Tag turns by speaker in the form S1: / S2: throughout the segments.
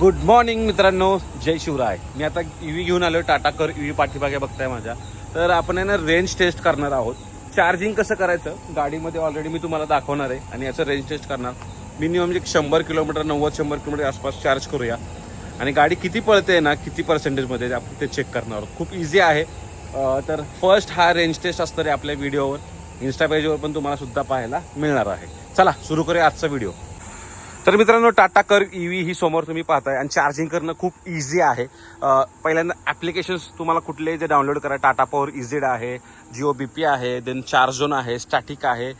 S1: Good morning मित्रांनो. जय शिवराय. मी आता EV घेऊन आलो टाटा कर ईव्ही पाठीमागे बघताय माझ्या. तर आपण आहे ना रेंज टेस्ट करणार आहोत. चार्जिंग कसं करायचं? गाडीमध्ये ऑलरेडी मी तुम्हाला दाखवणार आहे आणि याचं रेंज टेस्ट करणार. मिनिमम एक शंभर किलोमीटर नव्वद शंभर किलोमीटर आसपास चार्ज करूया. आणि गाडी किती पळते ना किती पर्सेंटेजमध्ये आपण ते चेक करणार आहोत. खूप इझी आहे. तर फर्स्ट हा रेंज टेस्ट असतं आपल्या व्हिडिओवर इन्स्टा पेजवर पण तुम्हाला सुद्धा पाहायला मिळणार आहे. चला सुरू करूया आजचा व्हिडिओ तर मित्रांनो टाटा कर ईव्ही ही समोर तुम्ही पाहताय आणि चार्जिंग करणं खूप इझी आहे. पहिल्यांदा ॲप्लिकेशन्स तुम्हाला कुठले जे डाउनलोड करा टाटा पॉवर इझिड आहे जिओ बी पी आहे देन चार्जोन आहे स्टॅटिक आहे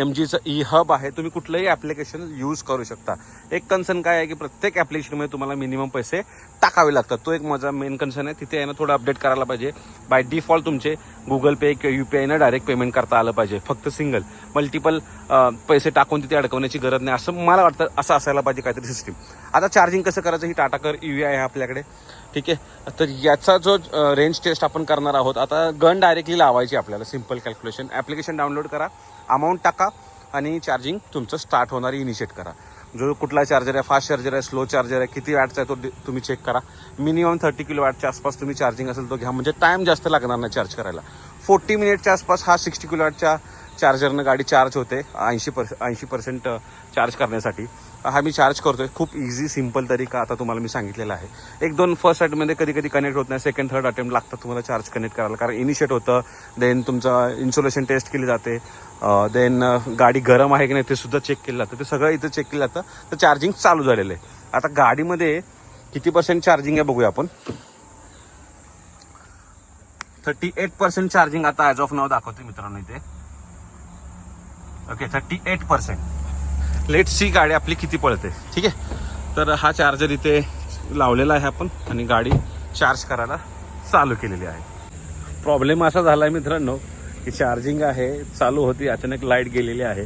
S1: एम जीचं ई हब आहे तुम्ही कुठलंही ॲप्लिकेशन यूज करू शकता. एक कन्सर्न काय आहे की प्रत्येक ॲप्लिकेशनमध्ये तुम्हाला मिनिमम पैसे टाकावे लागतात. तो एक माझा मेन कन्सर्न आहे. तिथे आहे ना थोडं अपडेट करायला पाहिजे. बाय डिफॉल्ट तुमचे गुगल पे किंवा यू पी आयनं डायरेक्ट पेमेंट करता आलं पाहिजे. फक्त सिंगल मल्टिपल पैसे टाकून तिथे अडकवण्याची गरज नाही. असं मला वाटतं असं असायला पाहिजे काहीतरी सिस्टीम आता चार्जिंग कसं करायचं ही टाटा कर ई आहे आपल्याकडे. ठीक आहे? तर याचा जो रेंज टेस्ट आपण करणार आहोत आता गन डायरेक्टली लावायची आपल्याला. सिंपल कॅल्क्युलेशन ॲप्लिकेशन डाउनलोड करा. अमाऊंट टाका आणि चार्जिंग तुमचं स्टार्ट होणार इनिशिएट करा. जो कुठला चार्जर आहे फास्ट चार्जर आहे स्लो चार्जर आहे किती वॅटचा आहे तो तुम्ही चेक करा. मिनिमम थर्टी किलो वॅटच्या आसपास तुम्ही चार्जिंग असेल तो घ्या. म्हणजे टाईम जास्त लागणार नाही चार्ज करायला. फोर्टी मिनिटच्या आसपास हा सिक्स्टी किलो वॅटच्या चार्जरनं गाडी चार्ज होते ऐंशी पर्स ऐंशी पर्सेंट चार्ज करण्यासाठी. हा मी चार्ज करतोय. खूप इझी सिंपल तरीका आता तुम्हाला मी सांगितलेला आहे. एक दोन फर्स्ट अटेम्प्टमध्ये कधी कधी कनेक्ट होत नाही सेकंड थर्ड अटेम्प्ट लागतात तुम्हाला चार्ज कनेक्ट करायला. कारण इनिशिएट होतं देन तुमचं इन्सुलेशन टेस्ट केली जाते देन गाडी गरम आहे की नाही ते सुद्धा चेक केलं जातं. ते सगळं इथं चेक केलं जातं. तर चार्जिंग चालू झालेलं आहे. आता गाडीमध्ये किती पर्सेंट चार्जिंग आहे बघूया आपण. थर्टी एट पर्सेंट चार्जिंग आता ॲज ऑफ नाव दाखवते मित्रांनो इथे. Okay thirty eight percent let see गाडी आपली किती पळते? ठीक आहे? तर हा चार्जर इथे लावलेला आहे आपण आणि गाडी चार्ज करायला चालू केलेली आहे. प्रॉब्लेम असा झाला आहे मित्रांनो की चार्जिंग आहे चालू होती अचानक लाइट गेलेली आहे.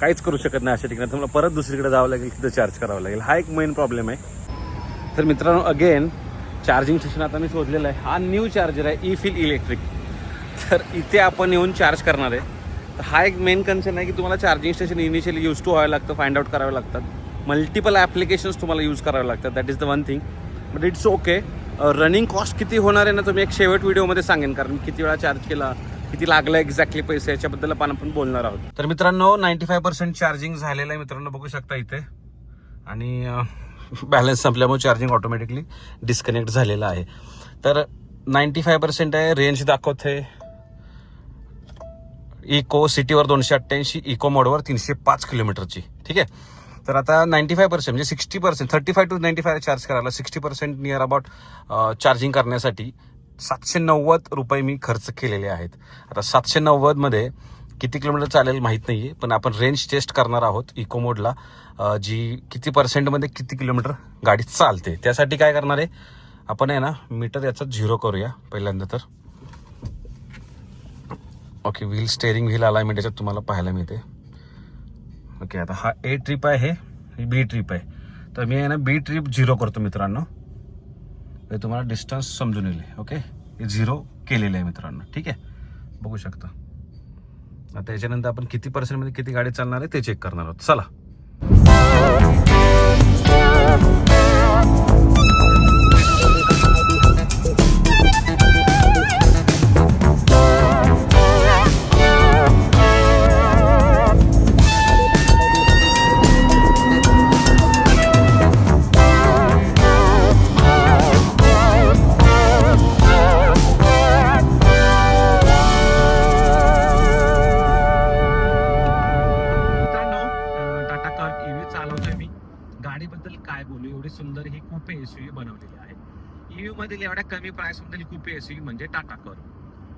S1: काहीच करू शकत नाही अशा ठिकाणी. तुम्हाला परत दुसरीकडे जावं लागेल तिथं चार्ज करावं लागेल. हा एक मेन प्रॉब्लेम आहे. तर मित्रांनो अगेन चार्जिंग स्टेशन आता मी शोधलेलं आहे. हा न्यू चार्जर आहे ई फिल इलेक्ट्रिक तर इथे आपण येऊन चार्ज करणार आहे. हा एक मेन कन्सर्न आहे की तुम्हाला charging station initially use to व्हावं लागतं फाइंड आउट करावे लागतात. मल्टिपल ॲप्लिकेशन्स तुम्हाला यूज करावे लागतात. That is the one thing but it's okay running cost किती होणार आहे ना तुम्ही एक शेवट व्हिडिओमध्ये सांगेन. कारण किती वेळा चार्ज केला किती लागलं एक्झॅक्टली पैसे याच्याबद्दल आपण आपण बोलणार आहोत. तर मित्रांनो नाईन्टी फाय पर्सेंट चार्जिंग झालेलं आहे. मित्रांनो बघू शकता इथे. आणि बॅलन्स संपल्यामुळे चार्जिंग ऑटोमॅटिकली डिस्कनेक्ट झालेलं आहे. तर नाईन्टी फाय पर्सेंट आहे रेंज दाखवते. इको सिटीवर दोनशे अठ्ठ्याऐंशी इको मोडवर तीनशे पाच किलोमीटरची. ठीक आहे? तर आता नाईन्टी फाय पर्सेंट म्हणजे sixty percent thirty five to ninety five charge करायला sixty percent near about charging करण्यासाठी सातशे नव्वद रुपये मी खर्च केलेले आहेत. आता सातशे नव्वदमध्ये किती किलोमीटर चालेल माहीत नाही आहे पण आपण रेंज टेस्ट करणार आहोत इको मोडला. जी किती पर्सेंटमध्ये किती किलोमीटर गाडी चालते त्यासाठी काय करणार आहे? आपण आहे ना मीटर याचा झिरो करूया पहिल्यांदा तर. Okay wheel steering wheel alignment याच्यात तुम्हाला पाहायला मिळते. ओके आता हा ए ट्रिप आहे ही बी ट्रिप आहे. तर मी आहे ना बी ट्रिप झिरो करतो मित्रांनो. हे तुम्हाला डिस्टन्स समजून येईल. ओके हे झिरो केलेलं आहे मित्रांनो. ठीक आहे? बघू शकता. आता याच्यानंतर आपण किती पर्सेंटमध्ये किती गाडी चालणार आहे ते चेक करणार आहोत. चला. गाडीबद्दल काय बोलू? एवढी सुंदर ही कुपे एसयूव्ही बनवलेली आहे. ईव्ही मधील एवढ्या कमी प्राइस मधील कुपे एसयूव्ही म्हणजे टाटा कर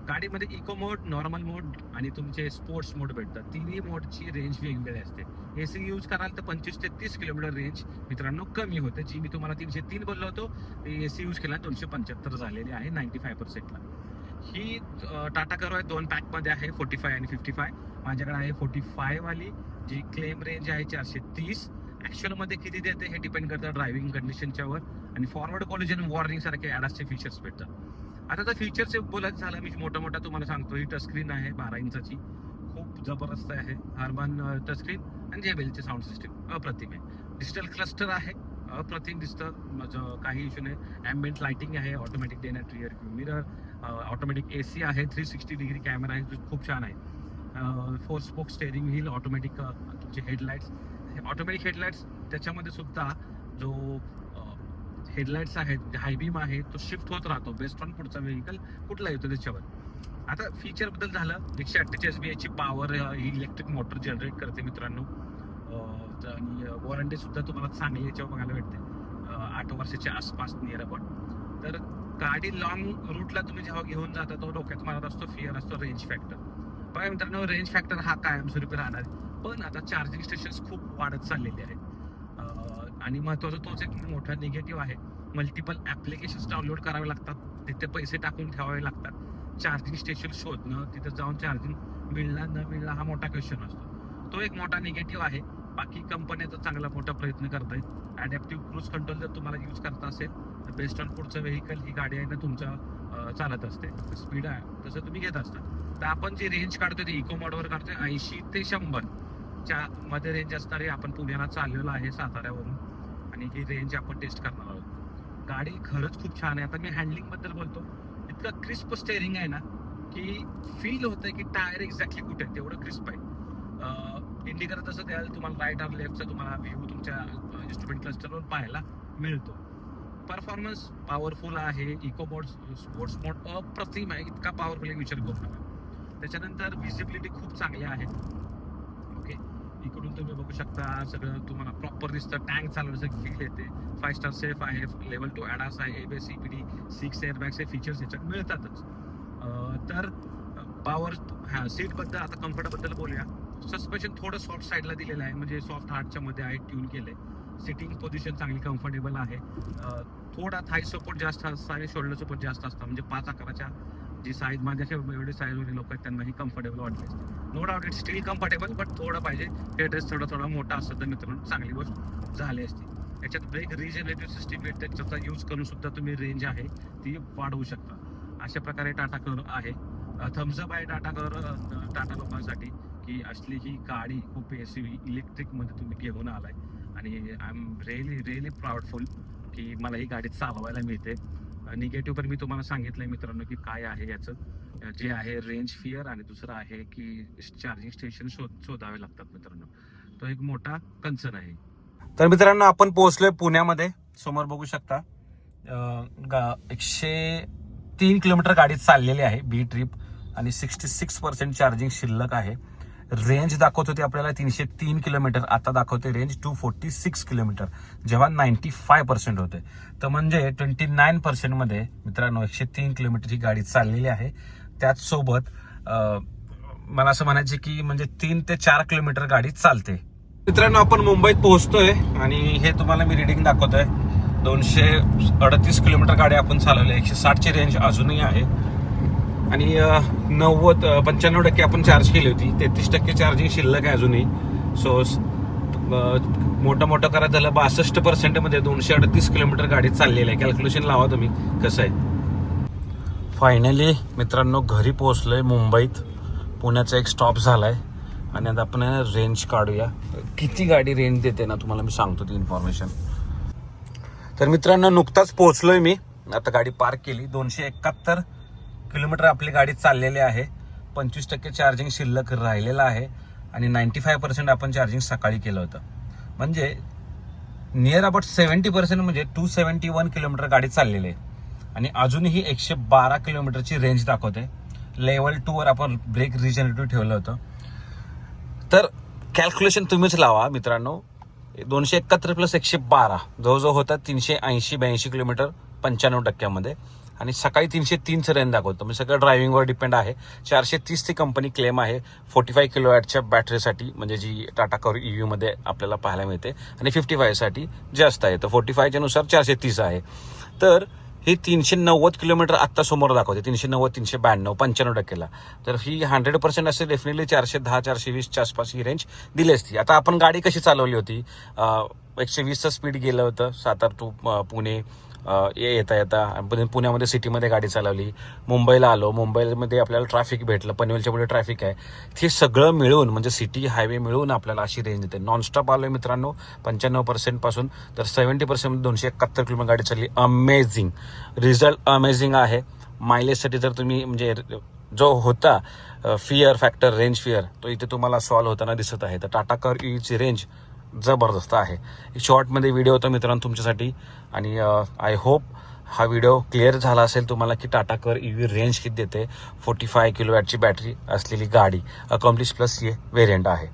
S1: गाडीमध्ये इको मोड नॉर्मल मोड आणि तुमचे स्पोर्ट्स मोड भेटतात. तिन्ही मोडची रेंज वेगवेगळी असते. एसी यूज कराल तर पंचवीस ते तीस किलोमीटर रेंज मित्रांनो कमी होते. जी मी तुम्हाला तीनशे तीन बोललो होतो एसी यूज केला दोनशे पंच्याहत्तर झालेली आहे नाईन्टी फाय पर्सेंटला ही टाटा करो आहे दोन पॅकमध्ये आहे फोर्टी फाय आणि फिफ्टी फाय माझ्याकडे आहे फोर्टी फायवाली जी क्लेम रेंज आहे चारशे तीस. ॲक्च्युअलमध्ये किती देते हे डिपेंड करतं ड्रायव्हिंग कंडिशनच्यावर आणि फॉरवर्ड कॉलिजन वॉर्निंग सारखे ॲडासचे फीचर्स भेटतात. आता तर फीचर्स बोलत झालं मी मोठा मोठा तुम्हाला सांगतो ही टचस्क्रीन आहे बारा इंचाची. खूप जबरदस्त आहे हार्मन टचस्क्रीन आणि जेबेलचे साऊंड सिस्टीम अप्रतिम आहे. डिजिटल क्लस्टर आहे
S2: अप्रतिम दिसतं माझं काही इश्यू नाही. ॲम्बियंट लाइटिंग आहे automatic day and night rear view mirror automatic A C आहे थ्री सिक्स्टी डिग्री कॅमेरा आहे जो खूप छान आहे. Four spoke steering wheel automatic तुमचे हेडलाईट्स ऑटोमॅटिक हेडलाईट्स त्याच्यामध्ये सुद्धा जो हेडलाईट्स आहेत हाय बीम आहे तो शिफ्ट होत राहतो बेस्ट ऑन पुढचा व्हेकल कुठला येतो त्याच्यावर. आता फीचरबद्दल झालं एकशे अठ्ठेचाळीस बी एचची पॉवर ही इलेक्ट्रिक मोटर जनरेट करते मित्रांनो. आणि वॉरंटी सुद्धा तुम्हाला चांगली याच्यावर बघायला भेटते. आठ वर्षाच्या आसपास नियर अबाउट तर गाडी लॉंग रूटला तुम्ही जेव्हा घेऊन जाता तो डोक्यात मारत असतो फिअर असतो रेंज फॅक्टर बघा मित्रांनो रेंज फॅक्टर हा कायमस्वरूपी राहणार आहे. पण आता चार्जिंग स्टेशन्स खूप वाढत चाललेले आहेत. आणि महत्त्वाचा तोच एक मोठा निगेटिव्ह आहे. मल्टिपल ॲप्लिकेशन्स डाउनलोड करावे लागतात. तिथे पैसे टाकून ठेवावे लागतात. चार्जिंग स्टेशन शोधणं तिथं जाऊन चार्जिंग मिळणार न मिळणार हा मोठा क्वेश्चन असतो. तो एक मोठा निगेटिव्ह आहे. बाकी कंपन्या तर चांगला मोठा प्रयत्न करत आहेत ॲडॅप्टिव्ह क्रूज कंट्रोल जर तुम्हाला यूज करता असेल तर बेस्ट ऑन पुढचं व्हेकल ही गाडी आहे ना तुमच्या चालत असते. स्पीड आहे. तसं तुम्ही घेत असता. तर आपण जी रेंज काढतोय ती इको मोडवर काढतोय. ऐंशी ते शंभर. च्या मध्ये रेंज असणारी आपण पुण्याला चाललेलो आहे साताऱ्यावरून. आणि ही रेंज आपण टेस्ट करणार आहोत. गाडी खरंच खूप छान आहे. आता मी हँडलिंगबद्दल बोलतो. इतकं क्रिस्प स्टेअरिंग आहे ना की फील होतंय की टायर एक्झॅक्टली कुठे आहे. तेवढं क्रिस्प आहे. इंडिकेटर तसं द्याल तुम्हाला राईट आणि लेफ्टचा तुम्हाला व्ह्यू तुमच्या इन्स्ट्रुमेंट क्लस्टरवर पाहायला मिळतो. परफॉर्मन्स पॉवरफुल आहे. इको मोड स्पोर्ट्स मोड अप्रतिम आहे. इतका पॉवरफुल आहे. विचार करू नका. त्याच्यानंतर विजिबिलिटी खूप चांगली आहे. इकडून तुम्ही बघू शकता सगळं तुम्हाला प्रॉपर दिसतं. टँक चालवण्याचं फील येते. फाय स्टार सेफ आहे लेवल टू ॲडास आहे एबीएस सीपीडी सिक्स एअरबॅग्स हे फीचर्स याच्यात मिळतातच. तर पॉवर हा सीटबद्दल आता कम्फर्टबद्दल बोलूया. सस्पेन्शन थोडं सॉफ्ट साईडला दिलेलं आहे म्हणजे सॉफ्ट हार्टच्या मध्ये आहे ट्यून केले सिटिंग पोझिशन चांगली कम्फर्टेबल आहे. थोडा थाय सपोर्ट जास्त असतं आणि शोल्डर सपोर्ट जास्त असतं म्हणजे पाच अकराच्या जी साईज माझ्या एवढे साईजवाले लोक आहेत त्यांनाही कम्फर्टेबल वाटते no doubt it still comfortable but थोडं पाहिजे. हे ड्रेस थोडा थोडा मोठा असतं तर मित्रांनो चांगली गोष्ट झाली असती. याच्यात ब्रेक रिजनरेटिव्ह सिस्टीम आहे त्याचा यूज करून सुद्धा तुम्ही रेंज आहे ती वाढवू शकता. अशा प्रकारे टाटा कलर आहे. थम्सअप आहे टाटा कलर टाटा लोकांसाठी की असली ही गाडी खूप एस इलेक्ट्रिक इलेक्ट्रिकमध्ये तुम्ही घेऊन आलाय. आणि I am really really proudful की मला ही गाडी चालवायला मिळते. निगेटिव्ह पण मी तुम्हाला सांगितलंय मित्रांनो की काय आहे याचं. जे आहे रेंज फिअर आणि दुसरं आहे की चार्जिंग स्टेशन शोध शोधावे लागतात मित्रांनो. तो एक मोठा कन्सर्न आहे.
S1: तर मित्रांनो आपण पोहोचलोय पुण्यामध्ये. समोर बघू शकता. गा- एकशे तीन किलोमीटर गाडी चाललेली आहे बी ट्रिप आणि सिक्स्टी सिक्स पर्सेंट चार्जिंग शिल्लक आहे. रेंज दाखवत होती आपल्याला तीनशे तीन किलोमीटर. आता दाखवते range two forty six kilometre. जेव्हा नाईन्टी फाय पर्सेंट होते. तर म्हणजे ट्वेंटी नाईन पर्सेंटमध्ये मित्रांनो एकशे तीन किलोमीटर ही गाडी चाललेली आहे. त्याचसोबत मला असं म्हणायचे की म्हणजे तीन ते चार किलोमीटर गाडी चालते. मित्रांनो आपण मुंबईत पोहोचतोय आणि हे तुम्हाला मी रिडिंग दाखवतोय. दोनशे अडतीस किलोमीटर गाडी आपण चालवली एकशे साठची रेंज अजूनही आहे. आणि नव्वद पंच्याण्णव टक्के आपण चार्ज केली होती. तेहतीस टक्के चार्जिंग शिल्लक आहे अजूनही. सो मोठं मोठं करायचं झालं बासष्ट पर्सेंटमध्ये दोनशे अडतीस किलोमीटर गाडी चाललेली आहे. कॅल्क्युलेशन लावा तुम्ही कसं आहे? फायनली मित्रांनो घरी पोहोचलोय मुंबईत. पुण्याचा एक स्टॉप झाला आहे आणि आता आपण रेंज काढूया. किती गाडी रेंज देते ना तुम्हाला मी सांगतो ती इन्फॉर्मेशन तर मित्रांनो नुकताच पोहोचलोय मी. आता गाडी पार्क केली. दोनशे एकाहत्तर किलोमीटर आपली गाडी चाललेली आहे. पंचवीस टक्के चार्जिंग शिल्लक राहिलेलं आहे आणि नाईन्टी फाय पर्सेंट आपण चार्जिंग सकाळी केलं होतं. म्हणजे नियर अबाउट सेवन्टी पर्सेंट म्हणजे टू सेवन्टी वन किलोमीटर गाडी चाललेली आहे. आणि अजूनही एकशे बारा किलोमीटरची रेंज दाखवते. लेवल टूवर आपण ब्रेक रिजनरेटिव्ह ठेवलं होतं. तर कॅल्क्युलेशन तुम्हीच लावा मित्रांनो. दोनशे एकाहत्तर प्लस एकशे बारा. जवळजवळ होता तीनशे ऐंशी ब्याऐंशी किलोमीटर पंच्याण्णव टक्क्यामध्ये. आणि सकाळी तीनशे तीनचं रेंज दाखवतो. म्हणजे सगळं ड्रायव्हिंगवर डिपेंड आहे. चारशे तीस ती कंपनी क्लेम आहे. फोर्टी फाय किलो वॅटच्या बॅटरीसाठी म्हणजे जी टाटा कॉर ई मध्ये आपल्याला पाहायला मिळते. आणि फिफ्टी फायसाठी जास्त आहे. तर फोर्टी फायच्यानुसार चारशे तीस आहे. तर ही तीनशे नव्वद किलोमीटर आत्ता समोर दाखवते. तीनशे नव्वद तीनशे ब्याण्णव पंच्याण्णव टक्केला. तर ही हंड्रेड पर्सेंट असेल डेफिनेटली चारशे दहा चारशे वीसच्या आसपास ही रेंज दिली असती. आता आपण गाडी कशी चालवली होती? एकशे वीसचं स्पीड गेलं होतं. सातार टू पुणे ये- येता येता. पुण्यामध्ये सिटीमध्ये गाडी चालवली. मुंबईला आलो. मुंबईमध्ये आपल्याला ट्रॅफिक भेटलं. पनवेलच्या पुढे ट्रॅफिक आहे. ते सगळं मिळून म्हणजे सिटी हायवे मिळून आपल्याला अशी रेंज देते. नॉनस्टॉप आलोय मित्रांनो. पंच्याण्णव पर्सेंटपासून तर सेव्हन्टी पर्सेंट दोनशे एकाहत्तर किलोमीटर गाडी चालली. अमेझिंग रिझल्ट अमेझिंग आहे. मायलेजसाठी जर तुम्ही म्हणजे जो होता फिअर फॅक्टर रेंज फिअर तो इथे तुम्हाला सॉल्व्ह होताना दिसत आहे. तर टाटा कर ईची रेंज जबरदस्त आहे. शॉर्टमध्ये व्हिडिओ होता मित्रांनो तुमच्यासाठी. आणि आय होप हा व्हिडिओ क्लिअर झाला असेल तुम्हाला की टाटा कर ई व्ही रेंज किती देते. फोर्टी फाय किलो वॅटची बॅटरी असलेली गाडी. अकॉम्प्लिश प्लस ये व्हेरियंट आहे.